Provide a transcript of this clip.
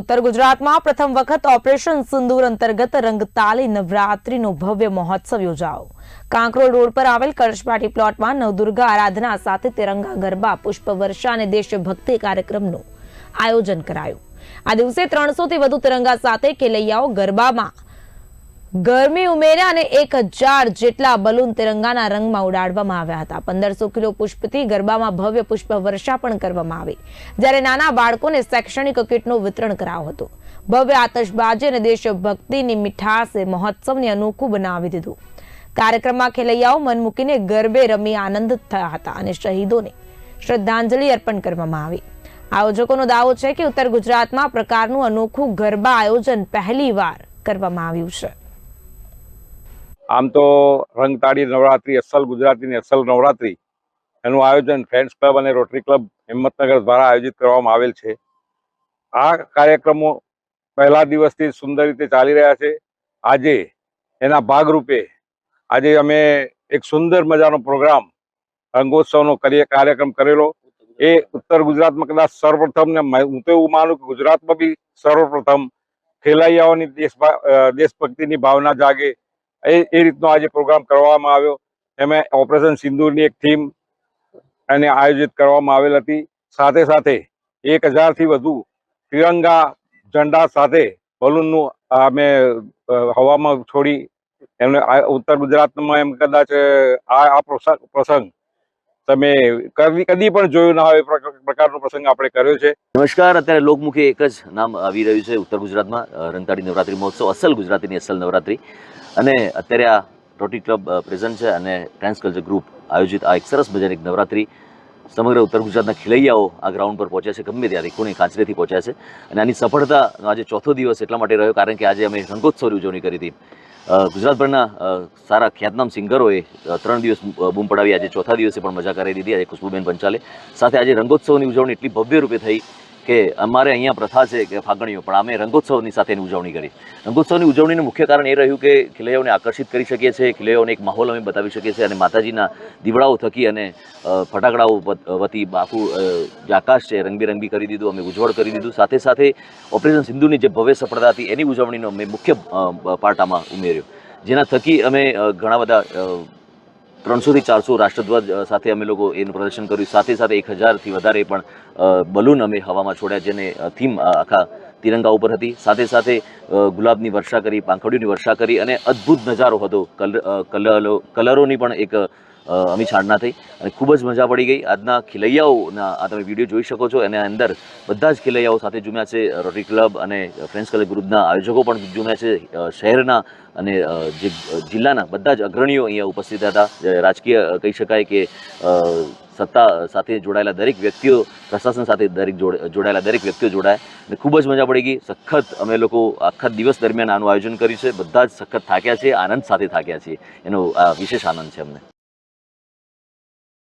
ઉત્તર ગુજરાતમાં પ્રથમ વખત ઓપરેશન સિંદૂર અંતર્ગત રંગતાલી નવરાત્રીનો ભવ્ય મહોત્સવ યોજાયો. કાંકરોલ રોડ પર આવેલ કળશપાટી પ્લોટમાં નવદુર્ગા આરાધના સાથે તિરંગા ગરબા, પુષ્પવર્ષા અને દેશભક્તિ કાર્યક્રમનું આયોજન કરાયું. આ દિવસે ત્રણસો થી વધુ તિરંગા સાથે ખેલૈયાઓ ગરબામાં ગરમી ઉમેર્યા અને એક હજાર જેટલા બલૂન તિરંગાના રંગમાં ઉડાડવામાં આવ્યા હતા. પંદરસો કિલો પુષ્પથી ગરબામાં ભવ્ય પુષ્પ વર્ષા પણ કરવામાં આવી. જ્યારે નાના બાળકોને શૈક્ષણિક કીટનું વિતરણ કરાયું હતું. ભવ્ય આતશબાજી અને દેશભક્તિની મીઠાશે મહોત્સવને અનોખું બનાવી દીધું. કાર્યક્રમમાં ખેલૈયાઓ મન મૂકીને ગરબે રમી આનંદ થયા હતા અને શહીદોને શ્રદ્ધાંજલિ અર્પણ કરવામાં આવી. આયોજકોનો દાવો છે કે ઉત્તર ગુજરાતમાં પ્રકારનું અનોખું ગરબા આયોજન પહેલીવાર કરવામાં આવ્યું છે. આમ તો રંગતાળી નવરાત્રી, અસલ ગુજરાતીની અસલ નવરાત્રી. એનું આયોજન ફ્રેન્ડ્સ ક્લબ અને રોટરી ક્લબ હિંમતનગર દ્વારા આયોજિત કરવામાં આવેલ છે. આ કાર્યક્રમો પહેલા દિવસથી સુંદર રીતે ચાલી રહ્યા છે. આજે એના ભાગરૂપે આજે અમે એક સુંદર મજાનો પ્રોગ્રામ, રંગોત્સવનો કરીએ, કાર્યક્રમ કરેલો. એ ઉત્તર ગુજરાતમાં કદાચ સર્વપ્રથમ ને હું તો એવું માનું કે ગુજરાતમાં બી સર્વપ્રથમ ખેલૈયાઓની દેશ દેશભક્તિની ભાવના જાગે એ એ રીતનો આજે પ્રોગ્રામ કરવામાં આવ્યો. એમાં ઓપરેશન સિંદૂરની એક થીમ એને આયોજિત કરવામાં આવેલ હતી. સાથે સાથે એક હજારથી વધુ તિરંગા ઝંડા સાથે બલૂનનું અમે હવામાં છોડી એમને ઉત્તર ગુજરાતમાં એમ કદાચ આ પ્રસંગ તમે કદી પણ જોયું ના હોય પ્રકારનો પ્રસંગ આપણે કર્યો છે. નમસ્કાર. અત્યારે લોકમુખે એક જ નામ આવી રહ્યું છે ઉત્તર ગુજરાતમાં રંતાડી નવરાત્રી મહોત્સવ, અસલ ગુજરાતીની અસલ નવરાત્રી. અને અત્યારે આ રોટી ક્લબ પ્રેઝન્ટ છે અને ટ્રાન્સ કલ્ચર ગ્રુપ આયોજિત આ એક સરસ મજાની નવરાત્રી. સમગ્ર ઉત્તર ગુજરાતના ખેલૈયાઓ આ ગ્રાઉન્ડ પર પહોંચ્યા છે. ગમે ત્યાંથી, ખૂણે કાંચરેથી પહોંચ્યા છે. અને આની સફળતાનો આજે ચોથો દિવસ એટલા માટે રહ્યો, કારણ કે આજે અમે રંગોત્સવની ઉજવણી કરી હતી. ગુજરાતભરના સારા ખ્યાતનામ સિંગરોએ ત્રણ દિવસ બૂમ પડાવી. આજે ચોથા દિવસે પણ મજા કરી દીધી. આજે ખુશ્બુબેન પંચાલે. સાથે આજે રંગોત્સવની ઉજવણી એટલી ભવ્ય રૂપે થઈ. કે અમારે અહીંયા પ્રથા છે કે ફાગણીઓ, પણ અમે રંગોત્સવની સાથે એની ઉજવણી કરી. રંગોત્સવની ઉજવણીનું મુખ્ય કારણ એ રહ્યું કે ખેલૈયાઓને આકર્ષિત કરી શકીએ છીએ, ખેલૈયાઓને એક માહોલ અમે બતાવી શકીએ છીએ અને માતાજીના દીવડાઓ થકી અને ફટાકડાઓ વતી આખું જે આકાશ છે રંગબેરંગી કરી દીધું, અમે ઉજ્જવળ કરી દીધું. સાથે સાથે ઓપરેશન સિંધુની જે ભવ્ય સફળતા હતી એની ઉજવણીનો અમે મુખ્ય પાટામાં ઉમેર્યો. જેના થકી અમે ઘણા બધા ત્રણસોથી ચારસો રાષ્ટ્રધ્વજ સાથે અમે લોકો એનું પ્રદર્શન કર્યું. સાથે સાથે એક હજારથી વધારે પણ બલૂન અમે હવામાં છોડ્યા, જેને થીમ આખા તિરંગા ઉપર હતી. સાથે સાથે ગુલાબની વર્ષા કરી, પાંખડીઓની વર્ષા કરી અને અદ્ભુત નજારો હતો. કલર કલરો કલરોની પણ એક અમી છાણના થઈ અને ખૂબ જ મજા પડી ગઈ. આજના ખેલૈયાઓના આ તમે વીડિયો જોઈ શકો છો. એના અંદર બધા જ ખેલૈયાઓ સાથે જુમ્યા છે. રોટરી ક્લબ અને ફ્રેન્ડ્સ ક્લબ ગ્રુપના આયોજકો પણ જુમ્યા છે. શહેરના અને જે જિલ્લાના બધા જ અગ્રણીઓ અહીંયા ઉપસ્થિત હતા. રાજકીય કહી શકાય કે સત્તા સાથે જોડાયેલા દરેક વ્યક્તિઓ, પ્રશાસન સાથે દરેક જોડાયેલા દરેક વ્યક્તિઓ જોડાયા અને ખૂબ જ મજા પડી ગઈ. સખત અમે લોકો આખા દિવસ દરમિયાન આનું આયોજન કર્યું છે. બધા જ સખત થાક્યા છે. આનંદ સાથે થાક્યા છીએ. એનો આ વિશેષ આનંદ છે અમને.